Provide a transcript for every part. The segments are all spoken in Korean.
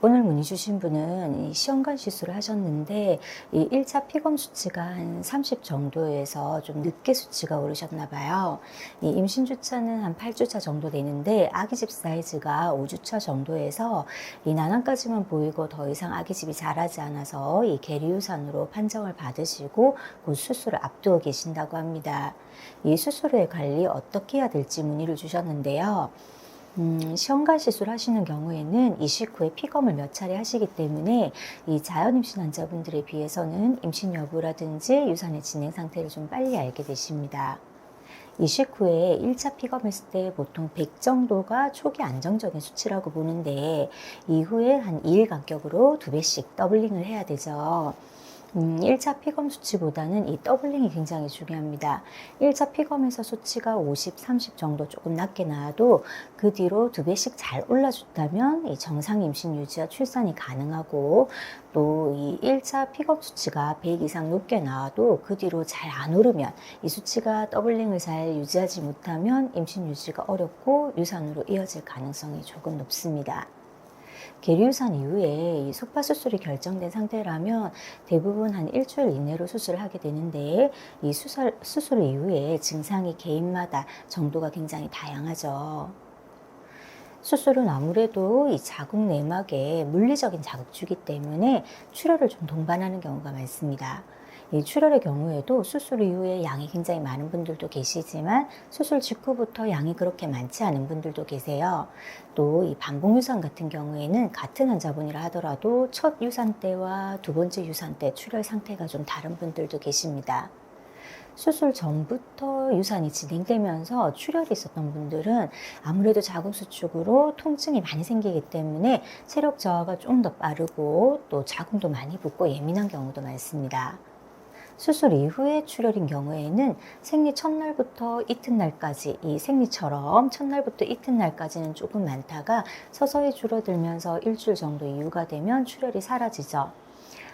오늘 문의 주신 분은 이 시험관 시술을 하셨는데 이 1차 피검 수치가 한 30 정도에서 좀 늦게 수치가 오르셨나 봐요. 이 임신 주차는 한 8주차 정도 되는데 아기 집 사이즈가 5주차 정도에서 이 난항까지만 보이고 더 이상 아기 집이 자라지 않아서 이 계리유산으로 판정을 받으시고 곧 수술을 앞두고 계신다고 합니다. 이 수술의 관리 어떻게 해야 될지 문의를 주셨는데요. 음, 시험관 시술 하시는 경우에는 이식 후에 피검을 몇 차례 하시기 때문에 이 자연 임신 환자분들에 비해서는 임신 여부라든지 유산의 진행 상태를 좀 빨리 알게 되십니다. 이식 후에 1차 피검했을 때 보통 100 정도가 초기 안정적인 수치라고 보는데 이후에 한 2일 간격으로 두 배씩 더블링을 해야 되죠. 음, 1차 피검 수치보다는 이 더블링이 굉장히 중요합니다. 1차 피검에서 수치가 50, 30 정도 조금 낮게 나와도 그 뒤로 두 배씩 잘 올라줬다면 이 정상 임신 유지와 출산이 가능하고 또 이 1차 피검 수치가 100 이상 높게 나와도 그 뒤로 잘 안 오르면 이 수치가 더블링을 잘 유지하지 못하면 임신 유지가 어렵고 유산으로 이어질 가능성이 조금 높습니다. 계류산 이후에 이 소파 수술이 결정된 상태라면 대부분 한 일주일 이내로 수술을 하게 되는데 이 수술, 수술 이후에 증상이 개인마다 정도가 굉장히 다양하죠. 수술은 아무래도 이 자궁 내막에 물리적인 자극주기 때문에 출혈을 좀 동반하는 경우가 많습니다. 이 출혈의 경우에도 수술 이후에 양이 굉장히 많은 분들도 계시지만 수술 직후부터 양이 그렇게 많지 않은 분들도 계세요. 또 이 반복 유산 같은 경우에는 같은 환자분이라 하더라도 첫 유산 때와 두 번째 유산 때 출혈 상태가 좀 다른 분들도 계십니다. 수술 전부터 유산이 진행되면서 출혈이 있었던 분들은 아무래도 자궁수축으로 통증이 많이 생기기 때문에 체력 저하가 좀 더 빠르고 또 자궁도 많이 붓고 예민한 경우도 많습니다. 수술 이후에 출혈인 경우에는 생리 첫날부터 이튿날까지 이 생리처럼 첫날부터 이튿날까지는 조금 많다가 서서히 줄어들면서 일주일 정도 이후가 되면 출혈이 사라지죠.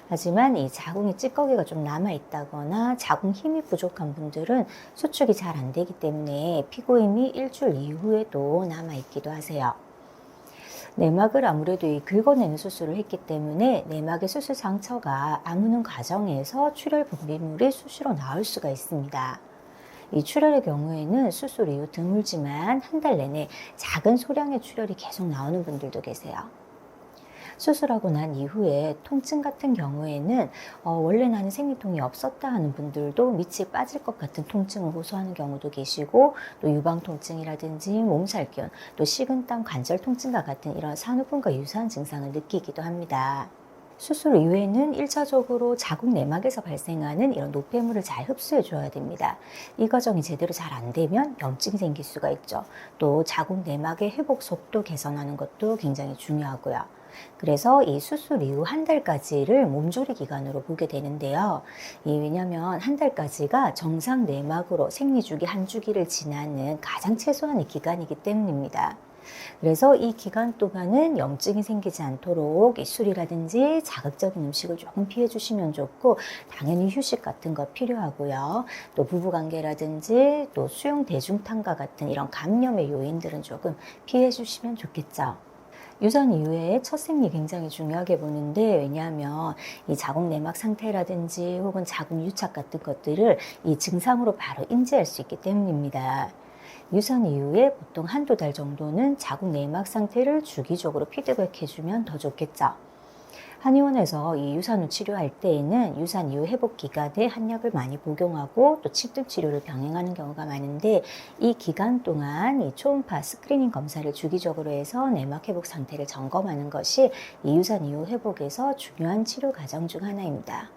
하지만 이 자궁의 찌꺼기가 좀 남아 있다거나 자궁 힘이 부족한 분들은 수축이 잘 안 되기 때문에 피고임이 일주일 이후에도 남아 있기도 하세요. 내막을 아무래도 이 긁어내는 수술을 했기 때문에 내막의 수술 상처가 아무는 과정에서 출혈 분비물이 수시로 나올 수가 있습니다. 이 출혈의 경우에는 수술 이후 드물지만 한 달 내내 작은 소량의 출혈이 계속 나오는 분들도 계세요. 수술하고 난 이후에 통증 같은 경우에는 어, 원래 나는 생리통이 없었다 하는 분들도 밑이 빠질 것 같은 통증을 호소하는 경우도 계시고 또 유방 통증이라든지 몸살 기운 또 식은땀 관절 통증과 같은 이런 산후군과 유사한 증상을 느끼기도 합니다. 수술 이후에는 1차적으로 자궁 내막에서 발생하는 이런 노폐물을 잘 흡수해 줘야 됩니다. 이 과정이 제대로 잘 안 되면 염증이 생길 수가 있죠. 또 자궁 내막의 회복 속도 개선하는 것도 굉장히 중요하고요. 그래서 이 수술 이후 한 달까지를 몸조리 기간으로 보게 되는데요. 이 왜냐하면 한 달까지가 정상 내막으로 생리 주기 한 주기를 지나는 가장 최소한의 기간이기 때문입니다. 그래서 이 기간 동안은 염증이 생기지 않도록 술이라든지 자극적인 음식을 조금 피해 주시면 좋고 당연히 휴식 같은 거 필요하고요. 또 부부 관계라든지 또 수용 대중탕과 같은 이런 감염의 요인들은 조금 피해 주시면 좋겠죠. 유산 이후에 첫 생리 굉장히 중요하게 보는데 왜냐하면 이 자궁 내막 상태라든지 혹은 자궁 유착 같은 것들을 이 증상으로 바로 인지할 수 있기 때문입니다. 유산 이후에 보통 한두 달 정도는 자궁 내막 상태를 주기적으로 피드백해주면 더 좋겠죠. 한의원에서 이 유산 후 치료할 때에는 유산 이후 회복 기간에 한약을 많이 복용하고 또 침등 치료를 병행하는 경우가 많은데 이 기간 동안 이 초음파 스크리닝 검사를 주기적으로 해서 내막 회복 상태를 점검하는 것이 이 유산 이후 회복에서 중요한 치료 과정 중 하나입니다.